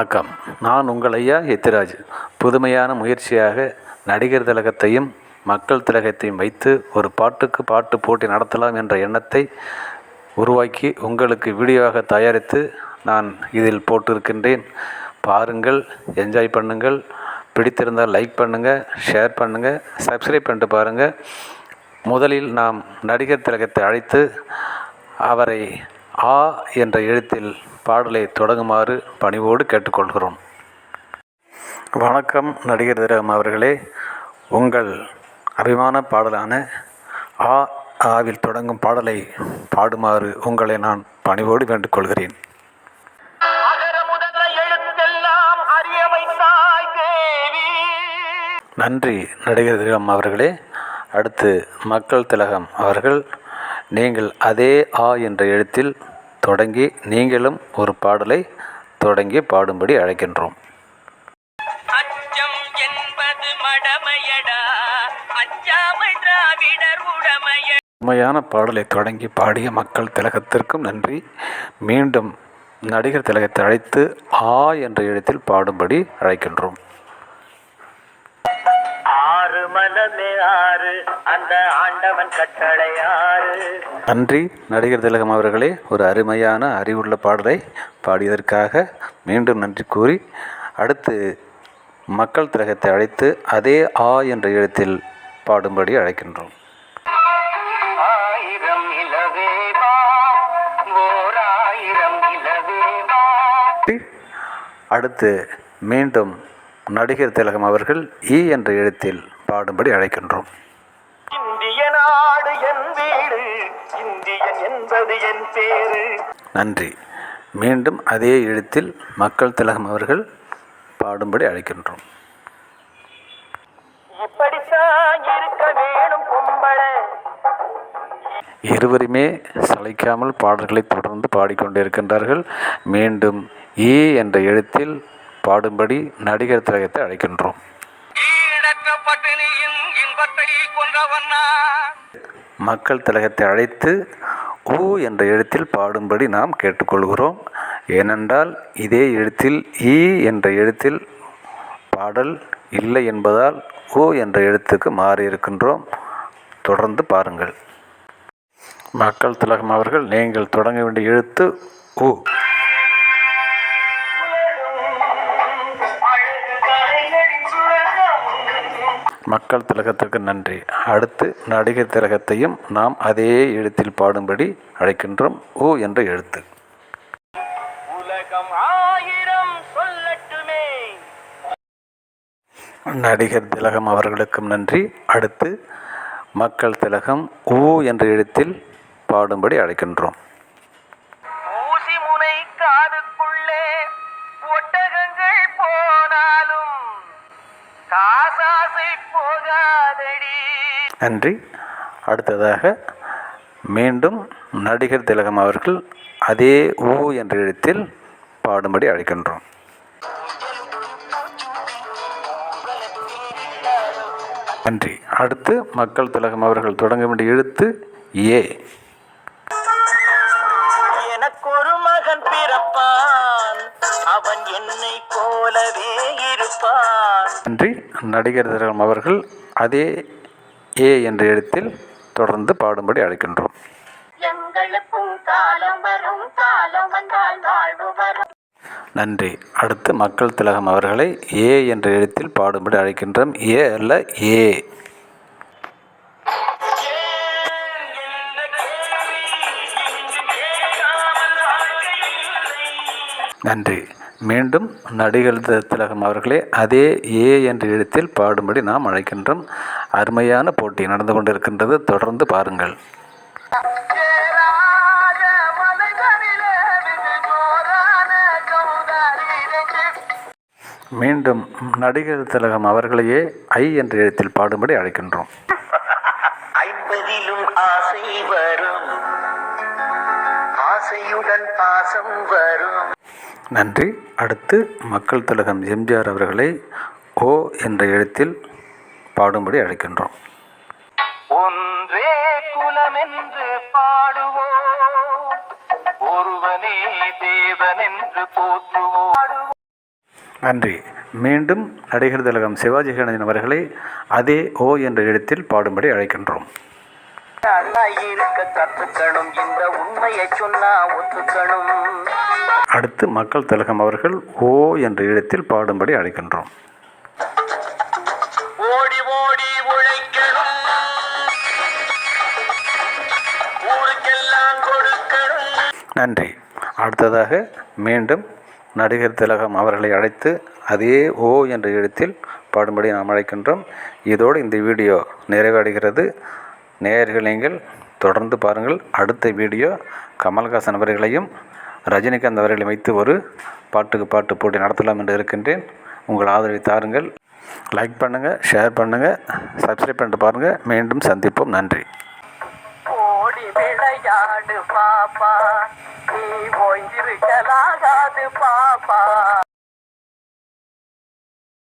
வணக்கம். நான் உங்கள் ஐயா எத்திராஜ். புதுமையான முயற்சியாக நடிகர் திலகத்தையும் மக்கள் திலகத்தையும் வைத்து ஒரு பாட்டுக்கு பாட்டு போட்டி நடத்தலாம் என்ற எண்ணத்தை உருவாக்கி உங்களுக்கு வீடியோவாக தயாரித்து நான் இதில் போட்டிருக்கின்றேன். பாருங்கள் என்ஜாய் பண்ணுங்கள். பிடித்திருந்தால் லைக் பண்ணுங்கள் ஷேர் பண்ணுங்கள் சப்ஸ்கிரைப் பண்ணிட்டு பாருங்கள் முதலில் நாம் நடிகர் திலகத்தை அழைத்து அவரை ஆ என்ற எழுத்தில் பாடலை தொடங்குமாறு பணிவோடு கேட்டுக்கொள்கிறோம். வணக்கம் நடிகர் திரகம் அவர்களே. உங்கள் அபிமான பாடலான ஆ ஆவில் தொடங்கும் பாடலை பாடுமாறு உங்களை நான் பணிவோடு வேண்டுகொள்கிறேன். நன்றி நடிகர் திரகம் அவர்களே. அடுத்து மக்கள் திலகம் அவர்கள். நீங்கள் அதே ஆ என்ற எழுத்தில் தொடங்கி நீங்களும் ஒரு பாடலை தொடங்கி பாடும்படி அழைக்கின்றோம். உண்மையான பாடலை தொடங்கி பாடிய மக்கள் திலகத்திற்கும் நன்றி. மீண்டும் நடிகர் திலகத்தை அழைத்து ஆ என்ற எழுத்தில் பாடும்படி அழைக்கின்றோம். மனமே ஆறு அந்த ஆண்டவன் கட்டளை ஆறு. நன்றி. நடிகர் திலகம் அவர்களே ஒரு அருமையான அறிவுள்ள பாடலை பாடியதற்காக மீண்டும் நன்றி கூறி அடுத்து மக்கள் திலகத்தை அழைத்து அதே ஆ என்ற எழுத்தில் பாடும்படி அழைக்கின்றோம். அடுத்து மீண்டும் நடிகர் திலகம் அவர்கள் ஈ என்ற எழுத்தில் பாடும்படி அழைக்கின்றோம். இந்திய நாடு என் வீடு இந்தியன் என்பது என் பேரு. நன்றி. மீண்டும் அதே எழுத்தில் மக்கள் திலகம் அவர்கள் பாடும்படி அழைக்கின்றோம். இருவருமே சளைக்காமல் பாடல்களை தொடர்ந்து பாடிக்கொண்டிருக்கின்றார்கள் மீண்டும் ஈ என்ற எழுத்தில் பாடும்படி நடிகர் திலகத்தை அழைக்கின்றோம். பட்டினியின் இன்பத்தை கொன்றவன் மக்கள் திலகத்தை அழைத்து ஊ என்ற எழுத்தில் பாடும்படி நாம் கேட்டுக்கொள்கிறோம். ஏனென்றால் இதே எழுத்தில் ஈ என்ற எழுத்தில் பாடல் இல்லை என்பதால் ஊ என்ற எழுத்துக்கு மாறியிருக்கின்றோம் தொடர்ந்து பாருங்கள். மக்கள் திலகம் அவர்கள் நீங்கள் தொடங்க வேண்டிய எழுத்து ஊ மக்கள் திலகத்திற்கு நன்றி. அடுத்து நடிகர் திலகத்தையும் நாம் அதே எழுத்தில் பாடும்படி அழைக்கின்றோம். ஊ என்ற எழுத்து. நடிகர் திலகம் அவர்களுக்கும் நன்றி. அடுத்து மக்கள் திலகம் ஊ என்ற எழுத்தில் பாடும்படி அழைக்கின்றோம். நன்றி. அடுத்ததாக மீண்டும் நடிகர் திலகம் அவர்கள் அதே ஊ என்ற எழுத்தில் பாடும்படி அழைக்கின்றோம். நன்றி. அடுத்து மக்கள் திலகம் அவர்கள் தொடங்க வேண்டிய எழுத்து ஏ. எனக்கு ஒரு மகன் பிறப்பான். அவன் என்னை போலவே இருப்பான். நன்றி. நடிகர் திலகம் அவர்கள் அதே ஏ என்ற எழுத்தில் தொடர்ந்து பாடும்படி அழைக்கின்றோம். நன்றி. அடுத்து மக்கள் திலகம் அவர்களை ஏ என்ற எழுத்தில் பாடும்படி அழைக்கின்றோம். ஏ அல்ல ஏ. நன்றி. மீண்டும் நடிகர் திலகம் அவர்களே அதே ஏ என்ற எழுத்தில் பாடும்படி நாம் அழைக்கின்றோம். அருமையான போட்டி நடந்து கொண்டிருக்கின்றது. தொடர்ந்து பாருங்கள். மீண்டும் நடிகர் திலகம் அவர்களையே ஐ என்ற எழுத்தில் பாடும்படி அழைக்கின்றோம். ஐம்பதிலும் ஆசை வரும். ஆசையுடன் பாசம் வரும். நன்றி. அடுத்து மக்கள் திலகம் எம்ஜிஆர் அவர்களை ஓ என்ற எழுத்தில் பாடும்படி அழைக்கின்றோம். ஒன்றே குலம் என்று பாடுவோம். ஒருவனே தேவன் என்று போற்றுவோம். நன்றி. மீண்டும் நடிகர் திலகம் சிவாஜி கணேசன் அவர்களை அதே ஓ என்ற இடத்தில் பாடும்படி அழைக்கின்றோம். அடுத்து மக்கள் திலகம் அவர்கள் ஓ என்ற இடத்தில் பாடும்படி அழைக்கின்றோம். ஓடி ஓடி உழைக்கணும். ஊருக்கெல்லாம் கொடுக்கணும். நன்றி. அடுத்ததாக மீண்டும் நடிகர் திலகம் அவர்களை அழைத்து அதே ஓ என்ற இடத்தில் பாடும்படி நாம் அழைக்கின்றோம். இதோடு இந்த வீடியோ நிறைவடைகிறது. நேயர்கள் நீங்கள் தொடர்ந்து பாருங்கள். அடுத்த வீடியோ கமல்ஹாசன் அவர்களையும் ரஜினிகாந்த் அவர்களை வைத்து ஒரு பாட்டுக்கு பாட்டு போட்டி நடத்தலாம் என்று இருக்கின்றேன். உங்கள் ஆதரவை தாருங்கள். லைக் பண்ணுங்கள் ஷேர் பண்ணுங்கள் சப்ஸ்கிரைப் பண்ணிட்டு பாருங்கள் மீண்டும் சந்திப்போம். நன்றி. ஓடி விளையாடு பாப்பா. நீ ஓய்ந்திருக்கலாகாது பாப்பா.